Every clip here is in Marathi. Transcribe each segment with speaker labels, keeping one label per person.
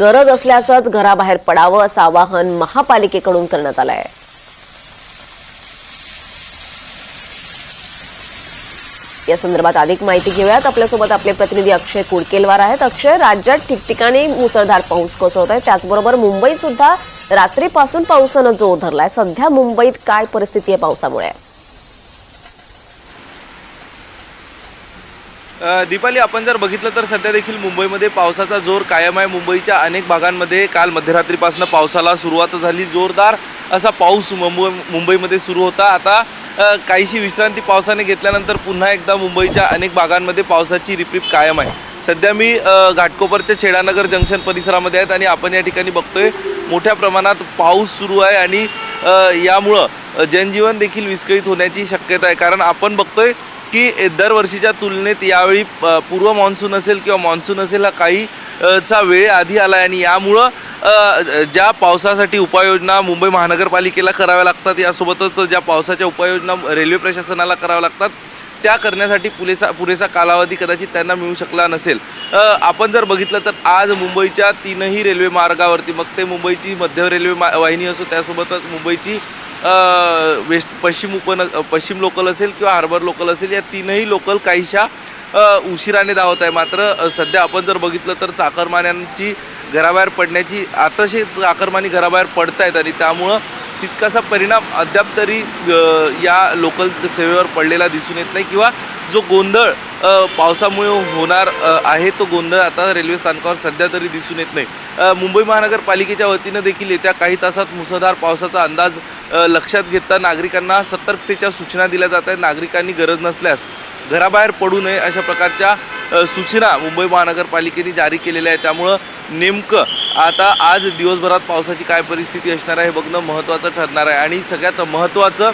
Speaker 1: गरज असल्यासच घराबाहेर पडावं असं आवाहन महापालिकेकडून करण्यात आलं आहे या संदर्भात अधिक माहिती घेऊयात. आपल्यासोबत आपले प्रतिनिधी अक्षय कुडकेलवार आहेत. अक्षय राज्यात ठिकठिकाणी मुसळधार पाऊस कोसळत आहे त्याचबरोबर मुंबईत सुद्धा रात्रीपासून पावसानं जोर धरलाय. सध्या मुंबईत काय परिस्थिती आहे पावसामुळे?
Speaker 2: दीपाली आपण जर बघितलं तर सध्या देखील मुंबईमध्ये पावसाचा जोर कायम आहे. मुंबईच्या अनेक भागांमध्ये काल मध्यरात्रीपासून पावसाला सुरुवात झाली. जोरदार असा पाऊस मुंबई मुंबईमध्ये सुरू होता. आता काहीशी विश्रांती पावसाने घेतल्यानंतर पुन्हा एकदा मुंबईच्या अनेक भागांमध्ये पावसाची रिपरिप कायम आहे. सध्या मी घाटकोपरच्या छेडानगर जंक्शन परिसरामध्ये आहेत आणि आपण या ठिकाणी बघतोय मोठ्या प्रमाणात पाऊस सुरू आहे आणि यामुळं जनजीवन देखील विस्कळीत होण्याची शक्यता आहे. कारण आपण बघतोय की दरवर्षीच्या तुलनेत यावेळी पूर्व मान्सून असेल किंवा मान्सून असेल हा काही चा वेळ आधी आला आहे आणि यामुळं ज्या पावसासाठी उपाययोजना मुंबई महानगरपालिकेला कराव्या लागतात यासोबतच ज्या पावसाच्या उपाययोजना रेल्वे प्रशासनाला कराव्या लागतात त्या करण्यासाठी पुरेसा पुरेसा कालावधी कदाचित त्यांना मिळू शकला नसेल. आपण जर बघितलं तर आज मुंबईच्या तीनही रेल्वे मार्गावरती मग ते मुंबईची मध्य रेल्वे मा वाहिनी असो त्यासोबतच मुंबईची वेस्ट पश्चिम उपन पश्चिम लोकल असेल किंवा हार्बर लोकल असेल या तीनही लोकल काहीशा उशिराने धावत आहे. मात्र सध्या आपण जर बघितलं तर चाकरमान्यांची घराबाहेर पडण्याची आताशी चाकरमानी घराबाहेर पडत आहेत आणि त्यामुळं तितकासा परिणाम अद्याप तरी या लोकल सेवेवर पडलेला दिसून येत नाही किंवा जो गोंधळ पावसामुळे होणार आहे तो गोंधळ आता रेल्वे स्थानकावर सध्या तरी दिसून येत नाही. मुंबई महानगरपालिकेच्या वतीनं देखील येत्या काही तासात मुसळधार पावसाचा अंदाज लक्षात घेता नागरिकांना सतर्कतेच्या सूचना दिल्या जात आहेत. नागरिकांनी गरज नसल्यास घराबाहेर पडू नये अशा प्रकारच्या सूचना मुंबई महानगरपालिकेने जारी केलेल्या आहेत. त्यामुळं नेमकं आता आज दिवसभरात पावसाची काय परिस्थिती असणार आहे हे बघणं महत्त्वाचं ठरणार आहे. आणि सगळ्यात महत्त्वाचं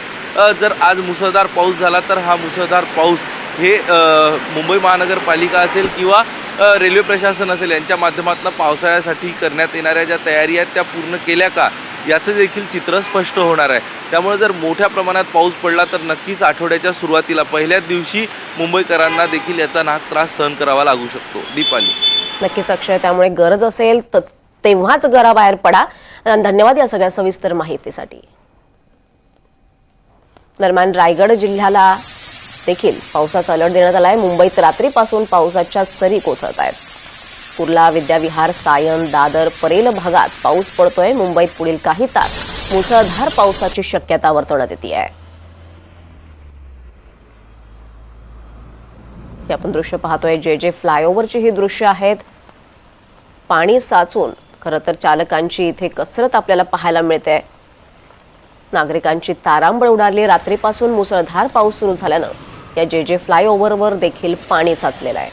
Speaker 2: जर आज मुसळधार पाऊस झाला तर हा मुसळधार पाऊस हे मुंबई महानगरपालिका असेल किंवा रेल्वे प्रशासन असेल यांच्या माध्यमातून पावसाळ्यासाठी करण्यात येणाऱ्या ज्या तयारी आहेत त्या पूर्ण केल्या का? याचं देखील चित्र स्पष्ट होणार आहे. त्यामुळे जर मोठ्या प्रमाणात पाऊस पडला तर नक्कीच आठवड्याच्या सुरुवातीला पहिल्याच दिवशी मुंबईकरांना देखील याचा नाक त्रास सहन करावा लागू शकतो. दीपाली.
Speaker 1: नक्कीच अक्षय. त्यामुळे गरज असेल तर तेव्हाच घराबाहेर पडा. आणि धन्यवाद या सगळ्या सविस्तर माहितीसाठी. दरम्यान रायगड जिल्ह्याला देखील पावसाचा अलर्ट देण्यात आला आहे मुंबईत रात्रीपासून पावसाच्या सरी कोसळत आहेत. कुर्ला विद्याविहार सायन दादर परेल भागात पाऊस पडतोय. मुंबईत पुढील काही तास मुसळधार पावसाची शक्यता वर्तवण्यात येते. आहे आपण दृश्य पाहतोय. जे जे फ्लायओव्हरची ही दृश्य आहेत पाणी साचून खरं तर चालकांची इथे कसरत आपल्याला पाहायला मिळते. नागरिकांची तारांबळ उडाली. रात्रीपासून मुसळधार पाऊस सुरू झाल्यानं या जे जे फ्लायओव्हरवर देखील पाणी साचलेलं आहे.